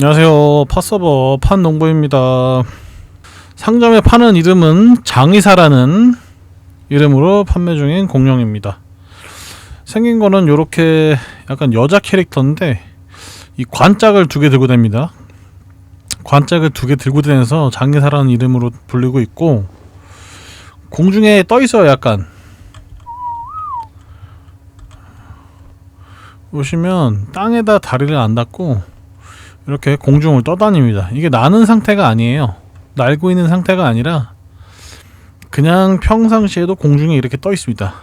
안녕하세요. 팟서버 판농부입니다. 상점에 파는 이름은 장의사라는 이름으로 판매 중인 공룡입니다. 생긴 거는 이렇게 약간 여자 캐릭터인데 이 관짝을 두 개 들고 다닙니다. 관짝을 두 개 들고 다녀서 장의사라는 이름으로 불리고 있고 공중에 떠 있어요. 약간 보시면 땅에다 다리를 안 닿고 이렇게 공중을 떠다닙니다. 이게 나는 상태가 아니에요. 날고 있는 상태가 아니라 그냥 평상시에도 공중에 이렇게 떠 있습니다.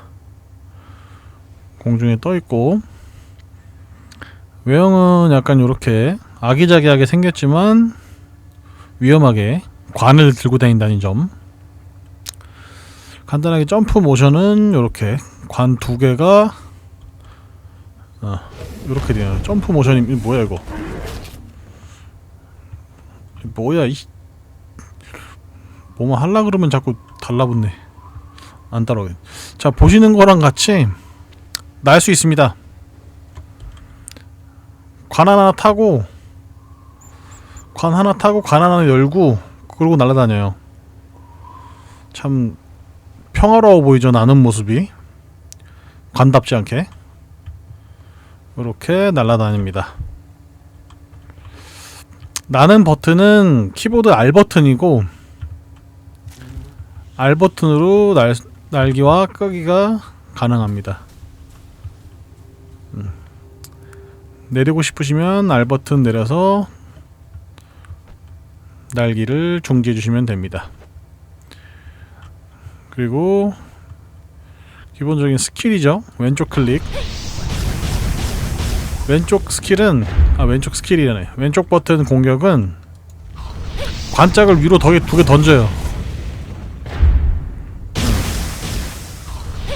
공중에 떠 있고 외형은 약간 이렇게 아기자기하게 생겼지만 위험하게 관을 들고 다닌다는 점. 간단하게 점프 모션은 이렇게 관 두 개가 어, 이렇게 돼요. 점프 모션이 뭐야 이거? 뭐야 이 뭐만 할라 그러면 자꾸 달라붙네. 안 따라오게. 자 보시는 거랑 같이 날 수 있습니다. 관 하나 타고 관 하나 타고 관 하나 열고 그러고 날아다녀요. 참 평화로워 보이죠 나는 모습이 관답지 않게 이렇게 날아다닙니다. 나는 버튼은 키보드 R 버튼이고 R 버튼으로 날, 날기와 끄기가 가능합니다. 음. 내리고 싶으시면 R 버튼 내려서 날기를 중지해 주시면 됩니다. 그리고 기본적인 스킬이죠. 왼쪽 클릭. 왼쪽 스킬은 아 왼쪽 스킬이라네. 왼쪽 버튼 공격은 관짝을 위로 두 개 던져요.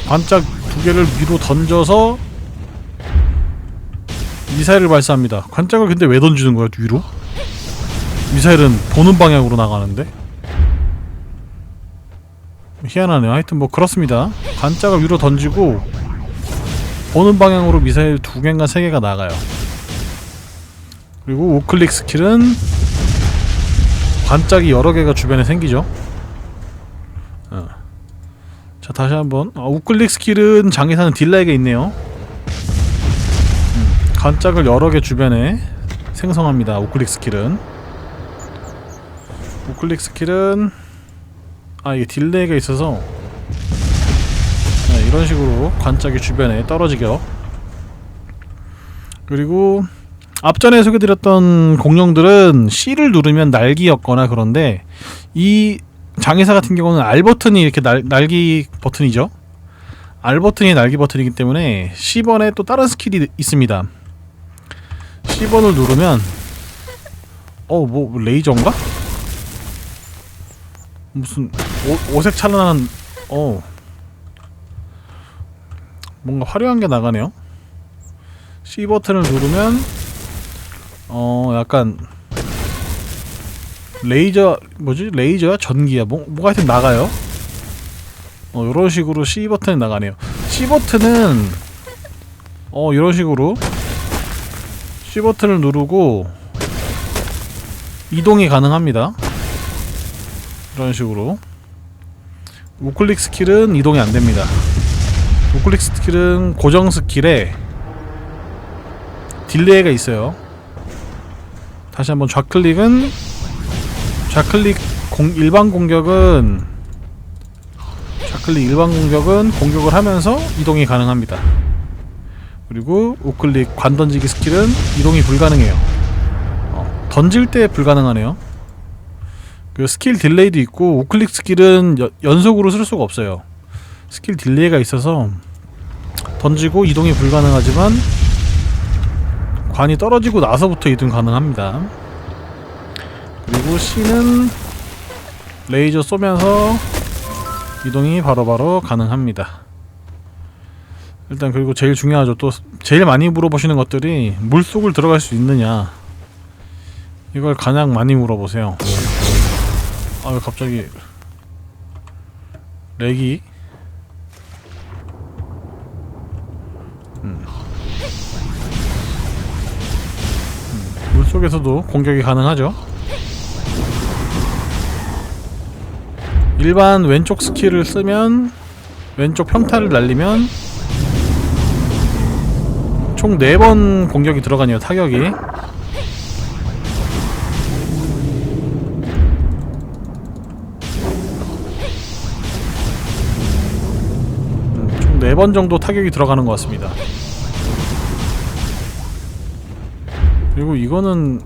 관짝 두 개를 위로 던져서 미사일을 발사합니다. 관짝을 근데 왜 던지는 거야 위로? 미사일은 보는 방향으로 나가는데 희한하네요. 하여튼 뭐 그렇습니다. 관짝을 위로 던지고 보는 방향으로 미사일 두 개인가 세 개가 나가요. 그리고 우클릭 스킬은 관짝이 여러 개가 주변에 생기죠. 어. 자 다시 한번 어, 우클릭 스킬은 장기사는 딜라이가 있네요. 음, 관짝을 여러 개 주변에 생성합니다. 우클릭 스킬은 우클릭 스킬은 아 이게 딜레이가 있어서 네, 이런 식으로 관짝이 주변에 떨어지죠. 그리고 앞전에 소개드렸던 공룡들은 C를 누르면 날기였거나 그런데 이 장의사 같은 경우는 R 버튼이 이렇게 날, 날기 버튼이죠. R 버튼이 날기 버튼이기 때문에 C번에 또 다른 스킬이 있습니다. C번을 누르면 어 뭐 레이저인가? 무슨 오, 오색 찬란한 어 뭔가 화려한 게 나가네요. C 버튼을 누르면 어 약간 레이저 뭐지 레이저야 전기야 뭐 뭐가 하여튼 나가요. 어 이런 식으로 C 버튼이 나가네요. C 버튼은 어 이런 식으로 C 버튼을 누르고 이동이 가능합니다. 이런 식으로 우클릭 스킬은 이동이 안 됩니다. 우클릭 스킬은 고정 스킬에 딜레이가 있어요. 다시 한번 좌클릭은 좌클릭 공, 일반 공격은 좌클릭 일반 공격은 공격을 하면서 이동이 가능합니다. 그리고 우클릭 관 던지기 스킬은 이동이 불가능해요. 어, 던질 때 불가능하네요. 그 스킬 딜레이도 있고 우클릭 스킬은 여, 연속으로 쓸 수가 없어요. 스킬 딜레이가 있어서 던지고 이동이 불가능하지만 관이 떨어지고 나서부터 이동 가능합니다. 그리고 C는 레이저 쏘면서 이동이 바로바로 바로 가능합니다. 일단 그리고 제일 중요하죠. 또 제일 많이 물어보시는 것들이 물속을 들어갈 수 있느냐. 이걸 가장 많이 물어보세요. 아 왜 갑자기 렉이 속에서도 공격이 가능하죠. 일반 왼쪽 스킬을 쓰면 왼쪽 평타를 날리면 총 4번 공격이 들어가네요 타격이 음, 총 4번 정도 타격이 들어가는 것 같습니다 그리고 이거는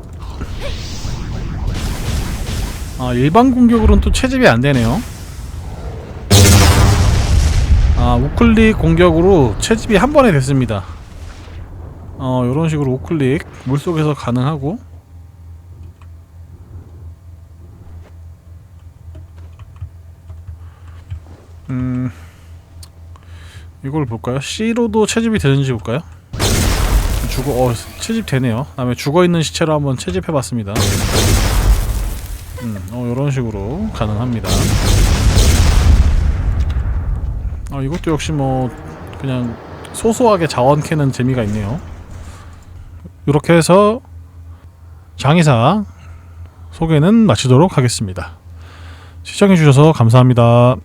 아 일반 공격으로는 또 채집이 안 되네요 아 우클릭 공격으로 채집이 한 번에 됐습니다 어 요런 식으로 우클릭 물속에서 가능하고 음 이걸 볼까요? C로도 채집이 되는지 볼까요? 죽어 어 채집 되네요. 다음에 죽어 있는 시체로 한번 채집해 봤습니다. 음, 어 이런 식으로 가능합니다. 어 이것도 역시 뭐 그냥 소소하게 자원 캐는 재미가 있네요. 이렇게 해서 장의사 소개는 마치도록 하겠습니다. 시청해 주셔서 감사합니다.